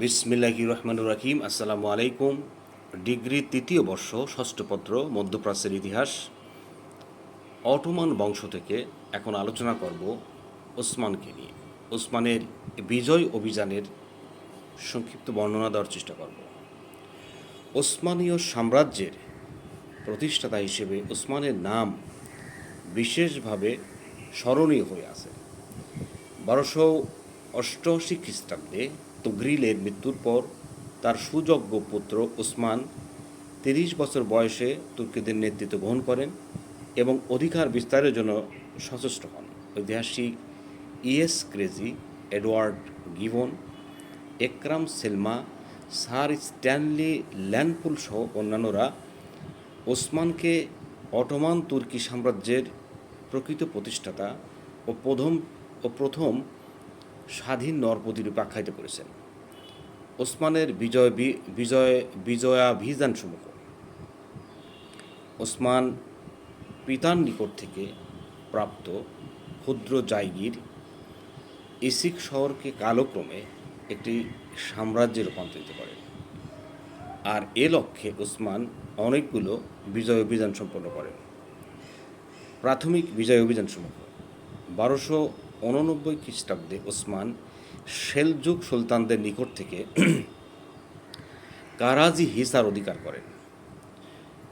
বিসমিল্লাহি রহমানুর রাহিম। আসসালামু আলাইকুম। ডিগ্রি তৃতীয় বর্ষ, ষষ্ঠ পত্র, মধ্যপ্রাচ্যের ইতিহাস। অটোমান বংশ থেকে এখন আলোচনা করব ওসমানকে নিয়ে। ওসমানের বিজয় অভিযানের সংক্ষিপ্ত বর্ণনা দেওয়ার চেষ্টা করব। ওসমানীয় সাম্রাজ্যের প্রতিষ্ঠাতা হিসেবে ওসমানের নাম বিশেষভাবে স্মরণীয় হয়ে আছে। বারোশো অষ্টআশি খ্রিস্টাব্দে তুগরিলের মৃত্যুর পর তার সুযোগ্য পুত্র ওসমান তিরিশ বছর বয়সে তুর্কিদের নেতৃত্ব গ্রহণ করেন এবং অধিকার বিস্তারের জন্য সচেষ্ট হন। ঐতিহাসিক ইএস ক্রেজি, এডওয়ার্ড গিভন একরাম সেলমা, স্যার স্ট্যানলি ল্যান্ডপুল সহ অন্যান্যরা ওসমানকে অটোমান তুর্কি সাম্রাজ্যের প্রকৃত প্রতিষ্ঠাতা ও প্রথম ও প্রথম স্বাধীন নরপতিরূপে আখ্যায়িত করেছেন। ওসমানের বিজয় বিজয়, বিজয়াভিযানসমূহ। ওসমান পিতার নিকট থেকে প্রাপ্ত ক্ষুদ্র জায়গির ইসিক শহরকে কালক্রমে একটি সাম্রাজ্যে রূপান্তরিত করেন। আর এ লক্ষ্যে ওসমান অনেকগুলো বিজয় অভিযান সম্পন্ন করেন। প্রাথমিক বিজয় অভিযানসমূহ বারোশো উননব্বই খ্রিস্টাব্দে ওসমান সেলজুক সুলতানদের নিকট থেকে কারাজি হিসার অধিকার করেন।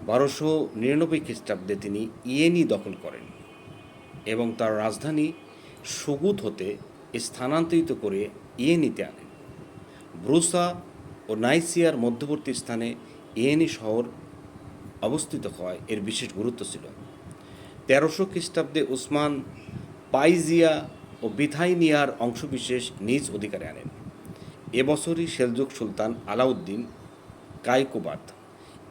বারোশো নিরানব্বই খ্রিস্টাব্দে তিনি ইয়েনি দখল করেন এবং তার রাজধানী সুগুত হতে স্থানান্তরিত করে ইয়েনিতে আনেন। ব্রুসা ও নাইসিয়ার মধ্যবর্তী স্থানে ইয়েনি শহর অবস্থিত হয় এর বিশেষ গুরুত্ব ছিল। তেরোশো খ্রিস্টাব্দে উসমান পাইজিয়া ও বিথাইনিয়ার অংশবিশেষ নিজ অধিকারে আনেন। এবছরই সেলজুক সুলতান আলাউদ্দিন কাইকোবাদ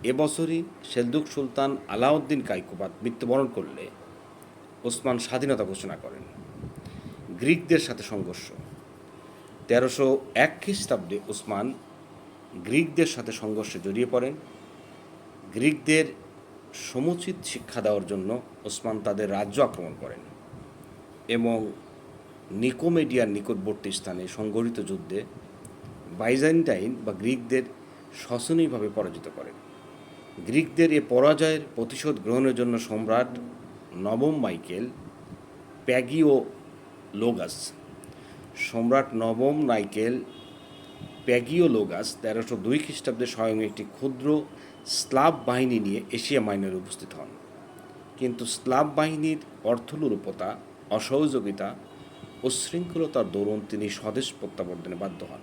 এবছরই সেলজুক সুলতান আলাউদ্দিন কাইকোবাদ মৃত্যুবরণ করলে ওসমান স্বাধীনতা ঘোষণা করেন। গ্রিকদের সাথে সংঘর্ষ। তেরোশো এক খ্রিস্টাব্দে ওসমান গ্রিকদের সাথে সংঘর্ষে জড়িয়ে পড়েন। গ্রিকদের সমুচিত শিক্ষা দেওয়ার জন্য ওসমান তাদের রাজ্য আক্রমণ করেন এবং নিকোমেডিয়ার নিকটবর্তী স্থানে সংগঠিত যুদ্ধে বাইজান্টাইন বা গ্রিকদের শোষণীয়ভাবে পরাজিত করেন গ্রিকদের এ পরাজয়ের প্রতিশোধ গ্রহণের জন্য সম্রাট নবম মাইকেল প্যাগিও লোগাস সম্রাট নবম নাইকেল প্যাগিও লোগাস তেরোশো দুই খ্রিস্টাব্দে স্বয়ং একটি ক্ষুদ্র স্লাব বাহিনী নিয়ে এশিয়া মাইনরে উপস্থিত হন। কিন্তু স্লাব বাহিনীর অর্থলুরূপতা অসহযোগিতা ও শৃঙ্খলতার দরুন তিনি স্বদেশ প্রত্যাবর্তনে বাধ্য হন।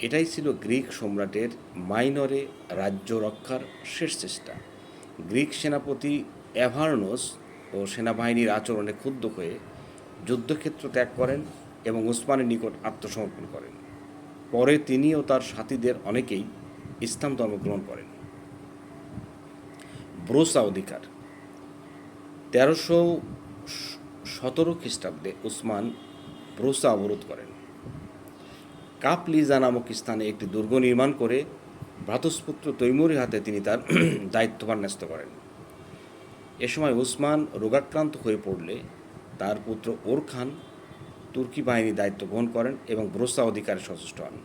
এটাই ছিল গ্রিক সম্রাটের মাইনরে রাজ্য রক্ষার শেষ চেষ্টা। গ্রিক সেনাপতি অ্যাভার্নোস ও সেনাবাহিনীর আচরণে ক্ষুব্ধ হয়ে যুদ্ধক্ষেত্র ত্যাগ করেন এবং উসমানের নিকট আত্মসমর্পণ করেন। পরে তিনি ও তার সাথীদের অনেকেই ইসলাম ধর্ম গ্রহণ করেন। ব্রোসা অধিকার। তেরোশো খ্রিস্টাব্দে উসমান ব্রোসা অবরোধ করেন। কাপলিজা নামক স্থানে একটি দুর্গ নির্মাণ করে ভ্রাতস্পুত্র তৈমুরের হাতে তিনি তার দায়িত্বভার ন্যস্ত করেন। এ সময় উসমান রোগাক্রান্ত হয়ে পড়লে তার পুত্র ওর খান তুর্কি বাহিনী দায়িত্ব গ্রহণ করেন এবং ব্রোসা অধিকারে সচেষ্ট হন।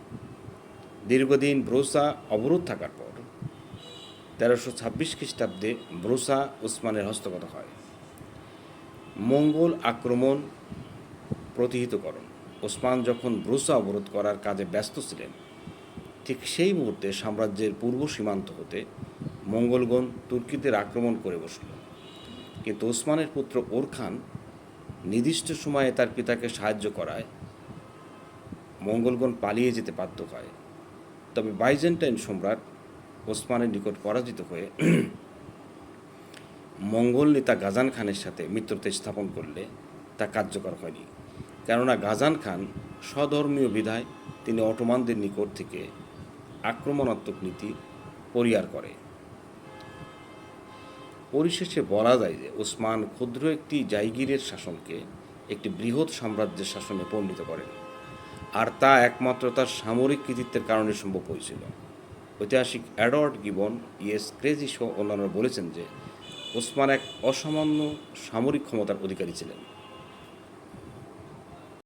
দীর্ঘদিন ব্রোসা অবরোধ থাকার পর তেরোশো ছাব্বিশ খ্রিস্টাব্দে ব্রোসা উসমানের হস্তগত হয়। মঙ্গল আক্রমণ প্রতিহিতকরণ। ওসমান যখন ব্রুসা অবরোধ করার কাজে ব্যস্ত ছিলেন, ঠিক সেই মুহূর্তে সাম্রাজ্যের পূর্ব সীমান্ত হতে মঙ্গলগণ তুর্কিদের আক্রমণ করে বসল। কিন্তু ওসমানের পুত্র ওর খান নির্দিষ্ট সময়ে তার পিতাকে সাহায্য করায় মঙ্গলগণ পালিয়ে যেতে বাধ্য হয়। তবে বাইজেন্টাইন সম্রাট ওসমানের নিকট পরাজিত হয়ে মঙ্গল নেতা গাজান খানের সাথে মিত্রতা স্থাপন করলে তা কার্যকর হয়নি। কেননা গাজান খান স্বধর্মীয় বিধায় তিনি অটোমানদের নিকট থেকে আক্রমণাত্মক নীতি পরিহার করে। পরিশেষে বলা যায় যে ওসমান ক্ষুদ্র একটি জাইগিরের শাসনকে একটি বৃহৎ সাম্রাজ্যের শাসনে পরিণত করেন। আর তা একমাত্র তার সামরিক কৃতিত্বের কারণে সম্ভব হয়েছিল। ঐতিহাসিক অ্যাডওয়ার্ড গিবন ইয়েস ক্রেজি সহ অন্যান্যরা বলেছেন যে ওসমান এক অসামান্য সামরিক ক্ষমতার অধিকারী ছিলেন।